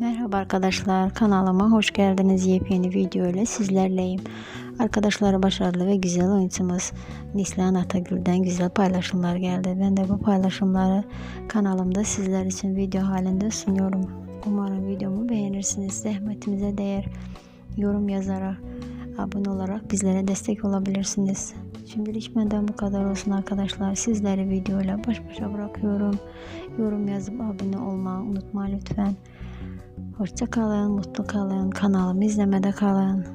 Merhaba arkadaşlar kanalıma hoş geldiniz yepyeni video ile sizlerleyim. Arkadaşlar başarılı ve güzel oyuncumuz Nislan Atagül'den güzel paylaşımlar geldi. Ben de bu paylaşımları kanalımda sizler için video halinde sunuyorum. Umarım videomu beğenirsiniz. Zahmetimize değer yorum yazarak abone olarak bizlere destek olabilirsiniz. Şimdilik benden bu kadar olsun arkadaşlar. Sizleri videoyla baş başa bırakıyorum. Yorum yazıp abone olmayı unutma lütfen. Hoşça kalın, mutlu kalın. Kanalımı izlemede kalın.